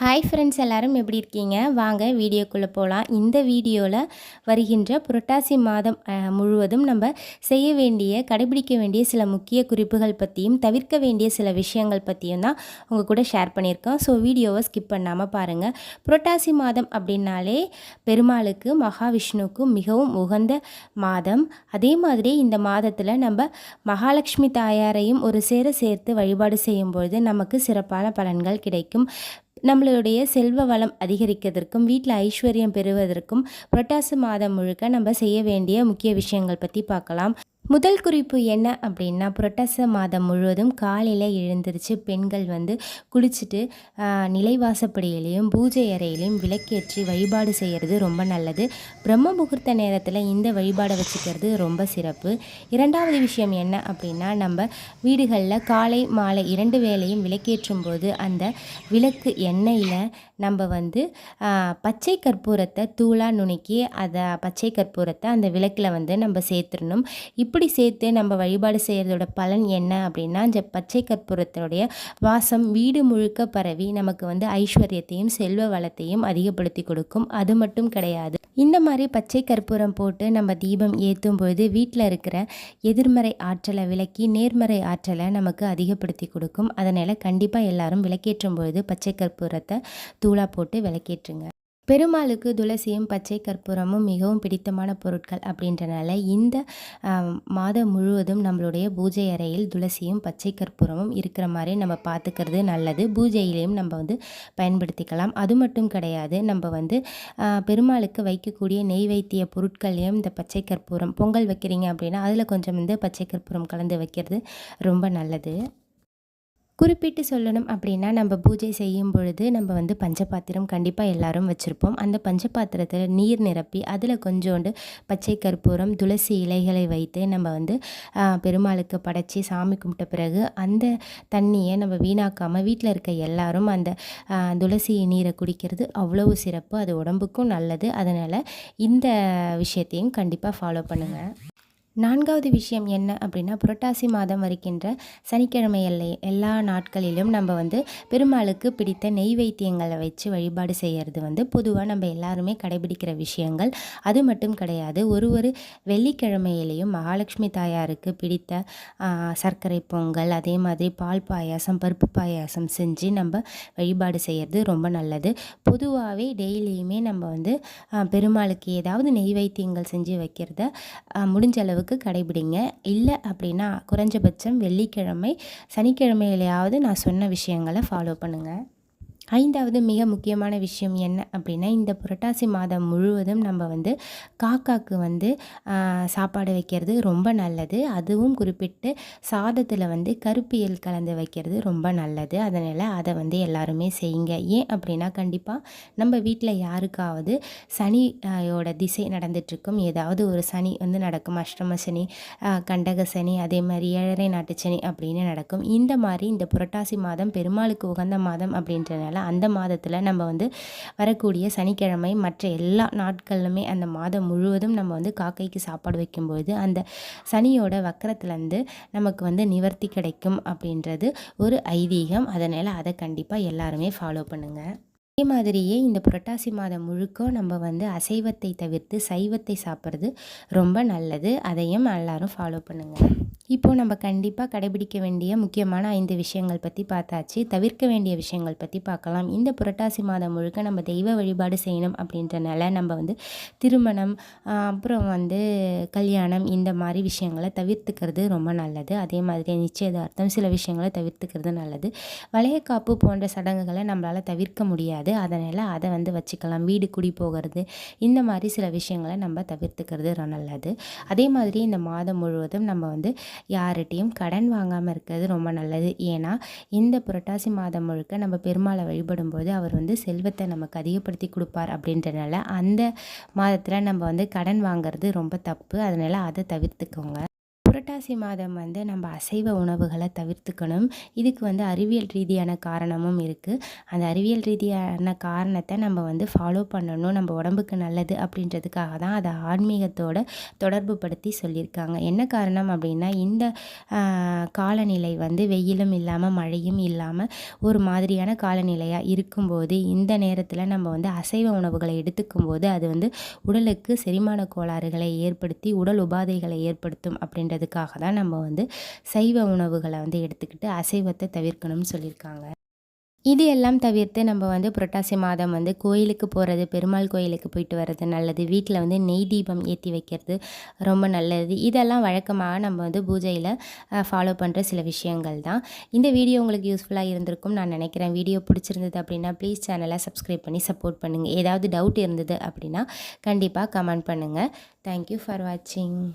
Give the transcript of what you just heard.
Hi friends எல்லோரும் எப்படி இருக்கீங்க? வாங்க வீடியோக்குள்ளே போகலாம் இந்த வீடியோவில் வருகின்ற புரட்டாசி மாதம் முழுவதும் நம்ம செய்ய வேண்டிய கடைபிடிக்க வேண்டிய சில முக்கிய குறிப்புகள் பற்றியும் தவிர்க்க வேண்டிய சில விஷயங்கள் பற்றியும் தான் உங்கள் கூட ஷேர் பண்ணியிருக்கோம். ஸோ வீடியோவை ஸ்கிப் பண்ணாமல் பாருங்கள் புரட்டாசி மாதம் அப்படின்னாலே பெருமாளுக்கு மகாவிஷ்ணுவுக்கு மிகவும் உகந்த மாதம். அதே மாதிரி இந்த மாதத்தில் நம்ம மகாலட்சுமி தாயாரையும் ஒரு சேர சேர்த்து வழிபாடு செய்யும்பொழுது நமக்கு சிறப்பான பலன்கள் கிடைக்கும். நம்மளுடைய செல்வ வளம் அதிகரிக்கிறதுக்கும் வீட்டில் ஐஸ்வர்யம் பெறுவதற்கும் புரட்டாசி மாதம் முழுக்க நம்ம செய்ய வேண்டிய முக்கிய விஷயங்கள் பற்றி பார்க்கலாம். முதல் குறிப்பு என்ன அப்படின்னா புரட்டாசி மாதம் முழுவதும் காலையில் எழுந்திருச்சு பெண்கள் வந்து குளிச்சுட்டு நிலைவாசப்படியிலையும் பூஜை அறையிலையும் விளக்கேற்றி வழிபாடு செய்கிறது ரொம்ப நல்லது. பிரம்ம முகூர்த்த நேரத்தில் இந்த வழிபாடை வச்சுக்கிறது ரொம்ப சிறப்பு. இரண்டாவது விஷயம் என்ன அப்படின்னா நம்ம வீடுகளில் காலை மாலை இரண்டு வேளையும் விளக்கேற்றும் போது அந்த விளக்கு எண்ணெயில் நம்ம வந்து பச்சை கற்பூரத்தை தூளாக நுணுக்கி அதை பச்சை கற்பூரத்தை அந்த விளக்கில் வந்து நம்ம சேர்த்துடணும். இப்படி சேர்த்து நம்ம வழிபாடு செய்கிறதோட பலன் என்ன அப்படின்னா இந்த பச்சை கற்பூரத்தினுடைய வாசம் வீடு முழுக்க பரவி நமக்கு வந்து ஐஸ்வர்யத்தையும் செல்வ வளத்தையும் அதிகப்படுத்தி கொடுக்கும். அது மட்டும் கிடையாது. இந்த மாதிரி பச்சை கற்பூரம் போட்டு நம்ம தீபம் ஏற்றும் பொழுது வீட்டில் இருக்கிற எதிர்மறை ஆற்றலை விலக்கி நேர்மறை ஆற்றலை நமக்கு அதிகப்படுத்தி கொடுக்கும். அதனால் கண்டிப்பாக எல்லாரும் விளக்கேற்றும் பொழுது பச்சை கற்பூரத்தை தூளாக போட்டு விளக்கேற்றுங்க. பெருமாளுக்கு துளசியும் பச்சை கற்பூரமும் மிகவும் பிடித்தமான பொருட்கள் அப்படின்றனால இந்த மாதம் முழுவதும் நம்மளுடைய பூஜை அறையில் துளசியும் பச்சை கற்பூரமும் இருக்கிற மாதிரி நம்ம பார்த்துக்கிறது நல்லது. பூஜையிலையும் நம்ம வந்து பயன்படுத்திக்கலாம். அது மட்டும் கிடையாது நம்ம வந்து பெருமாளுக்கு வைக்கக்கூடிய நெய்வேத்திய பொருட்கள்லையும் இந்த பச்சை கற்பூரம் பொங்கல் வைக்கிறீங்க அப்படின்னா அதில் கொஞ்சம் வந்து பச்சை கற்பூரம் கலந்து வைக்கிறது ரொம்ப நல்லது. குறிப்பிட்டு சொல்லணும் அப்படின்னா நம்ம பூஜை செய்யும் பொழுது நம்ம வந்து பஞ்சபாத்திரம் கண்டிப்பாக எல்லாரும் வச்சுருப்போம். அந்த பஞ்சபாத்திரத்தில் நீர் நிரப்பி அதில் கொஞ்சோண்டு பச்சை கற்பூரம் துளசி இலைகளை வைத்து நம்ம வந்து பெருமாளுக்கு படைச்சி சாமி கும்பிட்ட பிறகு அந்த தண்ணியை நம்ம வீணாக்காமல் வீட்டில் இருக்க எல்லாரும் அந்த துளசி நீரை குடிக்கிறது அவ்வளவு சிறப்பு. அது உடம்புக்கும் நல்லது. அதனால் இந்த விஷயத்தையும் கண்டிப்பாக ஃபாலோ பண்ணுங்கள் நான்காவது விஷயம் என்ன அப்படின்னா புரட்டாசி மாதம் வருகின்ற சனிக்கிழமை எல்லை எல்லா நாட்களிலும் நம்ம வந்து பெருமாளுக்கு பிடித்த நெய் வைத்தியங்களை வச்சு வழிபாடு செய்கிறது வந்து பொதுவாக நம்ம எல்லாருமே கடைபிடிக்கிற விஷயங்கள். அது மட்டும் கிடையாது ஒரு ஒரு வெள்ளிக்கிழமையிலையும் மகாலட்சுமி தாயாருக்கு பிடித்த சர்க்கரை பொங்கல் அதே மாதிரி பால் பாயாசம் பருப்பு பாயாசம் செஞ்சு நம்ம வழிபாடு செய்கிறது ரொம்ப நல்லது. பொதுவாகவே டெய்லியுமே நம்ம வந்து பெருமாளுக்கு ஏதாவது நெய்வேத்தியங்கள் செஞ்சு வைக்கிறத முடிஞ்சளவுக்கு முடிஞ்ச அளவுக்கு கடைபிடிங்க. இல்லை அப்படின்னா குறைஞ்சபட்சம் வெள்ளிக்கிழமை சனிக்கிழமையிலையாவது நான் சொன்ன விஷயங்களை ஃபாலோ பண்ணுங்கள் ஐந்தாவது மிக முக்கியமான விஷயம் என்ன அப்படின்னா இந்த புரட்டாசி மாதம் முழுவதும் நம்ம வந்து காக்காக்கு வந்து சாப்பாடு வைக்கிறது ரொம்ப நல்லது. அதுவும் குறிப்பிட்டு சாதத்தில் வந்து கருப்பியல் கலந்து வைக்கிறது ரொம்ப நல்லது. அதனால் அதை வந்து எல்லாருமே செய்யுங்க. ஏன் அப்படின்னா கண்டிப்பாக நம்ம வீட்டில் யாருக்காவது சனியோட திசை நடந்துட்டுருக்கும் ஏதாவது ஒரு சனி வந்து நடக்கும். அஷ்டம சனி கண்டக சனி அதே மாதிரி ஏழரை நாட்டு சனி அப்படின்னு நடக்கும். இந்த மாதிரி இந்த புரட்டாசி மாதம் பெருமாளுக்கு உகந்த மாதம் அப்படின்றனால அந்த மாதத்தில் நம்ம வந்து வரக்கூடிய சனிக்கிழமை மற்ற எல்லா நாட்களிலுமே அந்த மாதம் முழுவதும் நம்ம வந்து காக்கைக்கு சாப்பாடு வைக்கும்போது அந்த சனியோட வக்கரத்துலேருந்து நமக்கு வந்து நிவர்த்தி கிடைக்கும் அப்படின்றது ஒரு ஐதீகம். அதனால் அதை கண்டிப்பாக எல்லாருமே ஃபாலோ பண்ணுங்கள் அதே மாதிரியே இந்த புரட்டாசி மாதம் முழுக்க நம்ம வந்து அசைவத்தை தவிர்த்து சைவத்தை சாப்பிட்றது ரொம்ப நல்லது. அதையும் எல்லாரும் ஃபாலோ பண்ணுங்கள் இப்போ நம்ம கண்டிப்பாக கடைபிடிக்க வேண்டிய முக்கியமான ஐந்து விஷயங்கள் பற்றி பார்த்தாச்சு. தவிர்க்க வேண்டிய விஷயங்கள் பற்றி பார்க்கலாம். இந்த புரட்டாசி மாதம் முழுக்க நம்ம தெய்வ வழிபாடு செய்யணும் அப்படின்றனால நம்ம வந்து திருமணம் அப்புறம் வந்து கல்யாணம் இந்த மாதிரி விஷயங்களை தவிர்த்துக்கிறது ரொம்ப நல்லது. அதே மாதிரி நிச்சயதார்த்தம் சில விஷயங்களை தவிர்த்துக்கிறது நல்லது. வளையக்காப்பு போன்ற சடங்குகளை நம்மளால் தவிர்க்க முடியாது. அதனால் அதை வந்து வச்சுக்கலாம். வீடு குடி போகிறது இந்த மாதிரி சில விஷயங்களை நம்ம தவிர்த்துக்கிறது ரொம்ப நல்லது. அதே மாதிரி இந்த மாதம் முழுவதும் நம்ம வந்து யார்கிட்டையும் கடன் வாங்காமல் இருக்கிறது ரொம்ப நல்லது. ஏன்னா இந்த புரட்டாசி மாதம் முழுக்க நம்ம பெருமாளை வழிபடும்போது அவர் வந்து செல்வத்தை நமக்கு அதிகப்படுத்தி கொடுப்பார் அப்படின்றனால அந்த மாதத்தில் நம்ம வந்து கடன் வாங்குறது ரொம்ப தப்பு. அதனால் அதை தவிர்த்துக்கோங்க. புரட்டாசி மாதம் வந்து நம்ம அசைவ உணவுகளை தவிர்த்துக்கணும். இதுக்கு வந்து அறிவியல் ரீதியான காரணமும் இருக்குது அந்த அறிவியல் ரீதியான காரணத்தை நம்ம வந்து ஃபாலோ பண்ணணும். நம்ம உடம்புக்கு நல்லது அப்படின்றதுக்காக தான் அதை ஆன்மீகத்தோட தொடர்பு படுத்தி சொல்லியிருக்காங்க. என்ன காரணம் அப்படின்னா இந்த காலநிலை வந்து வெயிலும் இல்லாமல் மழையும் இல்லாமல் ஒரு மாதிரியான காலநிலையாக இருக்கும்போது இந்த நேரத்தில் நம்ம வந்து அசைவ உணவுகளை எடுத்துக்கும் போது அது வந்து உடலுக்கு செரிமான கோளாறுகளை ஏற்படுத்தி உடல் உபாதைகளை ஏற்படுத்தும் அப்படின்றதுக்காக தான் நம்ம வந்து சைவ உணவுகளை வந்து எடுத்துக்கிட்டு அசைவத்தை தவிர்க்கணும்னு சொல்லியிருக்காங்க. இது எல்லாம் தவிர்த்து நம்ம வந்து புரட்டாசி மாதம் வந்து கோயிலுக்கு போகிறது பெருமாள் கோயிலுக்கு போயிட்டு வர்றது நல்லது. வீட்டில் வந்து நெய் தீபம் ஏற்றி வைக்கிறது ரொம்ப நல்லது. இதெல்லாம் வழக்கமாக நம்ம வந்து பூஜையில் ஃபாலோ பண்ணுற சில விஷயங்கள் தான். இந்த வீடியோ உங்களுக்கு யூஸ்ஃபுல்லாக இருந்திருக்கும் நான் நினைக்கிறேன். வீடியோ பிடிச்சிருந்தது அப்படின்னா ப்ளீஸ் சேனலை சப்ஸ்கிரைப் பண்ணி சப்போர்ட் பண்ணுங்கள் ஏதாவது டவுட் இருந்தது அப்படின்னா கண்டிப்பாக கமெண்ட் பண்ணுங்கள் தேங்க்யூ ஃபார் வாட்சிங்